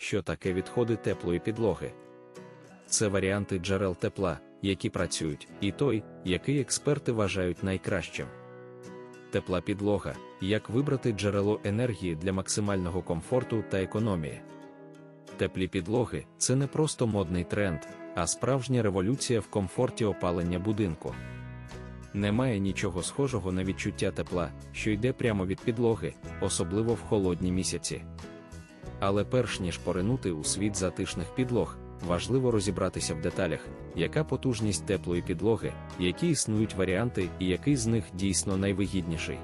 що таке відходи теплої підлоги. Це варіанти джерел тепла, які працюють, і той, який експерти вважають найкращим. Тепла підлога як вибрати джерело енергії для максимального комфорту та економії. Теплі підлоги це не просто модний тренд, а справжня революція в комфорті опалення будинку. Немає нічого схожого на відчуття тепла, що йде прямо від підлоги, особливо в холодні місяці. Але перш ніж поринути у світ затишних підлог, важливо розібратися в деталях, яка потужність теплої підлоги, які існують варіанти і який з них дійсно найвигідніший.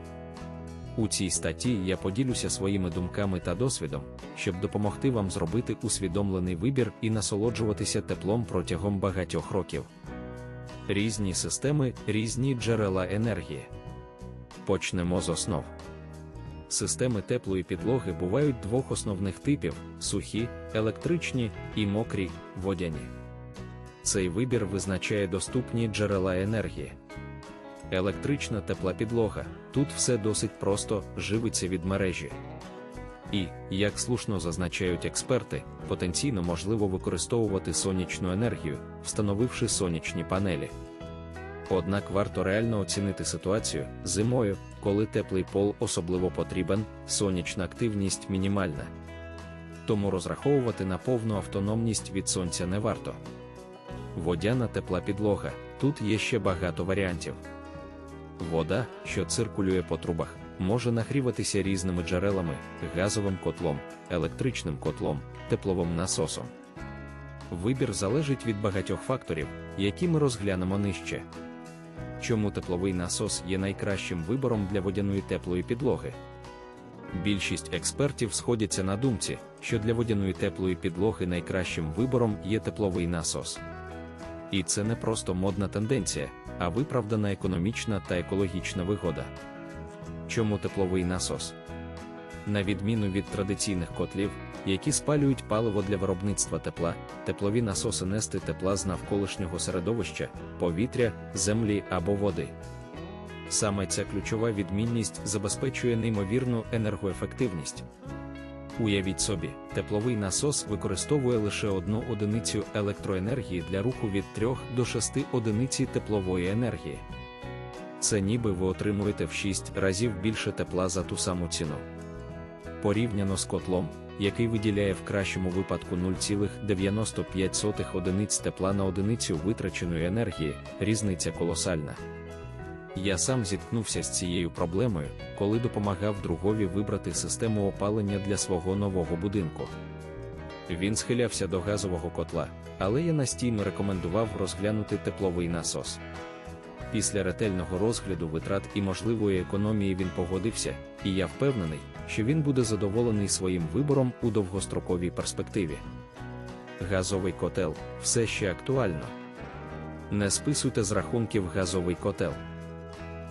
У цій статті я поділюся своїми думками та досвідом, щоб допомогти вам зробити усвідомлений вибір і насолоджуватися теплом протягом багатьох років. Різні системи, різні джерела енергії. Почнемо з основ. Системи теплої підлоги бувають двох основних типів: сухі, електричні і мокрі, водяні. Цей вибір визначає доступні джерела енергії. Електрична тепла підлога. Тут все досить просто живиться від мережі. І, як слушно зазначають експерти, потенційно можливо використовувати сонячну енергію, встановивши сонячні панелі. Однак варто реально оцінити ситуацію зимою, коли теплий пол особливо потрібен, сонячна активність мінімальна. Тому розраховувати на повну автономність від сонця не варто. Водяна тепла підлога. Тут є ще багато варіантів. Вода, що циркулює по трубах, може нагріватися різними джерелами, газовим котлом, електричним котлом, тепловим насосом. Вибір залежить від багатьох факторів, які ми розглянемо нижче. Чому тепловий насос є найкращим вибором для водяної теплої підлоги? Більшість експертів сходяться на думці, що для водяної теплої підлоги найкращим вибором є тепловий насос. І це не просто модна тенденція, а виправдана економічна та екологічна вигода. Чому тепловий насос? На відміну від традиційних котлів, які спалюють паливо для виробництва тепла, теплові насоси нести тепла з навколишнього середовища, повітря, землі або води. Саме ця ключова відмінність забезпечує неймовірну енергоефективність. Уявіть собі, тепловий насос використовує лише одну одиницю електроенергії для руху від 3 до 6 одиниці теплової енергії. Це ніби ви отримуєте в 6 разів більше тепла за ту саму ціну. Порівняно з котлом, який виділяє в кращому випадку 0,95 одиниць тепла на одиницю витраченої енергії, різниця колосальна. Я сам зіткнувся з цією проблемою, коли допомагав другові вибрати систему опалення для свого нового будинку. Він схилявся до газового котла, але я настійно рекомендував розглянути тепловий насос. Після ретельного розгляду витрат і можливої економії він погодився, і я впевнений, що він буде задоволений своїм вибором у довгостроковій перспективі. Газовий котел все ще актуально. Не списуйте з рахунків газовий котел.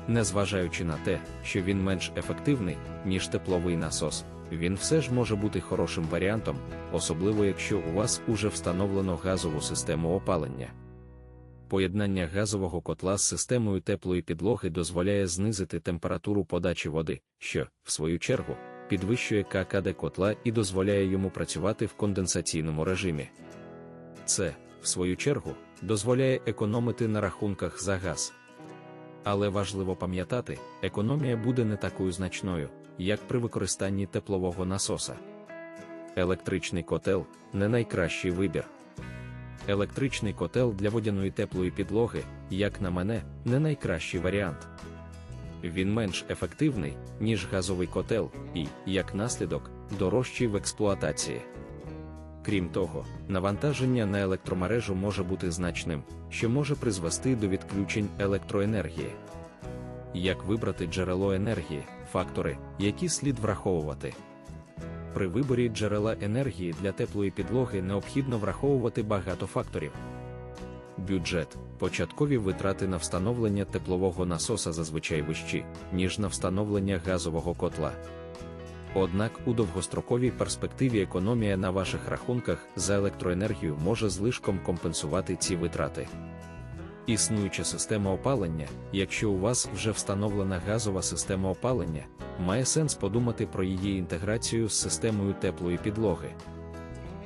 Незважаючи на те, що він менш ефективний, ніж тепловий насос, він все ж може бути хорошим варіантом, особливо якщо у вас уже встановлено газову систему опалення. Поєднання газового котла з системою теплої підлоги дозволяє знизити температуру подачі води, що, в свою чергу, підвищує ККД котла і дозволяє йому працювати в конденсаційному режимі. Це, в свою чергу, дозволяє економити на рахунках за газ. Але важливо пам'ятати, економія буде не такою значною, як при використанні теплового насоса. Електричний котел не найкращий вибір. Електричний котел для водяної теплої підлоги, як на мене, не найкращий варіант. Він менш ефективний, ніж газовий котел, і, як наслідок, дорожчий в експлуатації. Крім того, навантаження на електромережу може бути значним, що може призвести до відключень електроенергії. Як вибрати джерело енергії, фактори, які слід враховувати. При виборі джерела енергії для теплої підлоги необхідно враховувати багато факторів. Бюджет, початкові витрати на встановлення теплового насоса зазвичай вищі, ніж на встановлення газового котла. Однак у довгостроковій перспективі економія на ваших рахунках за електроенергію може злишком компенсувати ці витрати. Існуюча система опалення, якщо у вас вже встановлена газова система опалення, має сенс подумати про її інтеграцію з системою теплої підлоги.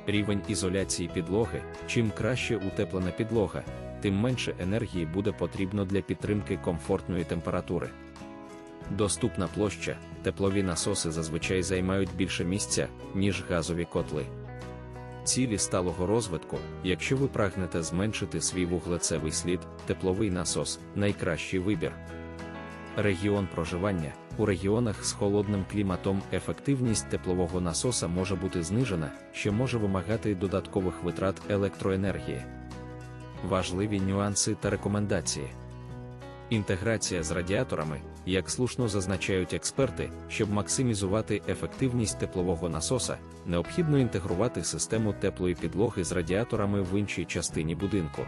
Рівень ізоляції підлоги, чим краще утеплена підлога, тим менше енергії буде потрібно для підтримки комфортної температури. Доступна площа, теплові насоси зазвичай займають більше місця, ніж газові котли. Цілі сталого розвитку, якщо ви прагнете зменшити свій вуглецевий слід, тепловий насос найкращий вибір. Регіон проживання у регіонах з холодним кліматом ефективність теплового насоса може бути знижена, що може вимагати додаткових витрат електроенергії. Важливі нюанси та рекомендації. Інтеграція з радіаторами, як слушно зазначають експерти, щоб максимізувати ефективність теплового насоса, необхідно інтегрувати систему теплої підлоги з радіаторами в іншій частині будинку.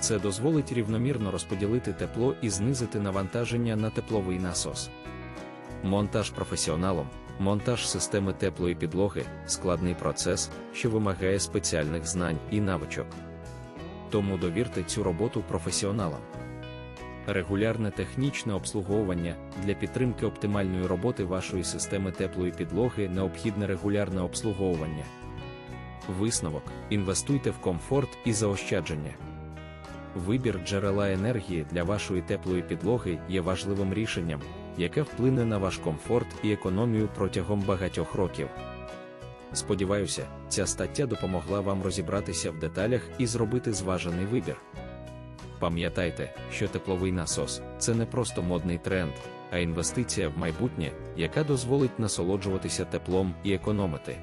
Це дозволить рівномірно розподілити тепло і знизити навантаження на тепловий насос. Монтаж професіоналом, монтаж системи теплої підлоги складний процес, що вимагає спеціальних знань і навичок. Тому довірте цю роботу професіоналам. Регулярне технічне обслуговування для підтримки оптимальної роботи вашої системи теплої підлоги необхідне регулярне обслуговування. Висновок: інвестуйте в комфорт і заощадження. Вибір джерела енергії для вашої теплої підлоги є важливим рішенням, яке вплине на ваш комфорт і економію протягом багатьох років. Сподіваюся, ця стаття допомогла вам розібратися в деталях і зробити зважений вибір. Пам'ятайте, що тепловий насос це не просто модний тренд, а інвестиція в майбутнє, яка дозволить насолоджуватися теплом і економити.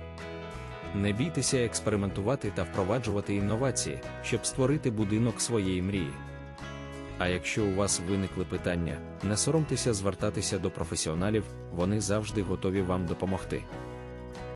Не бійтеся експериментувати та впроваджувати інновації, щоб створити будинок своєї мрії. А якщо у вас виникли питання, не соромтеся звертатися до професіоналів, вони завжди готові вам допомогти.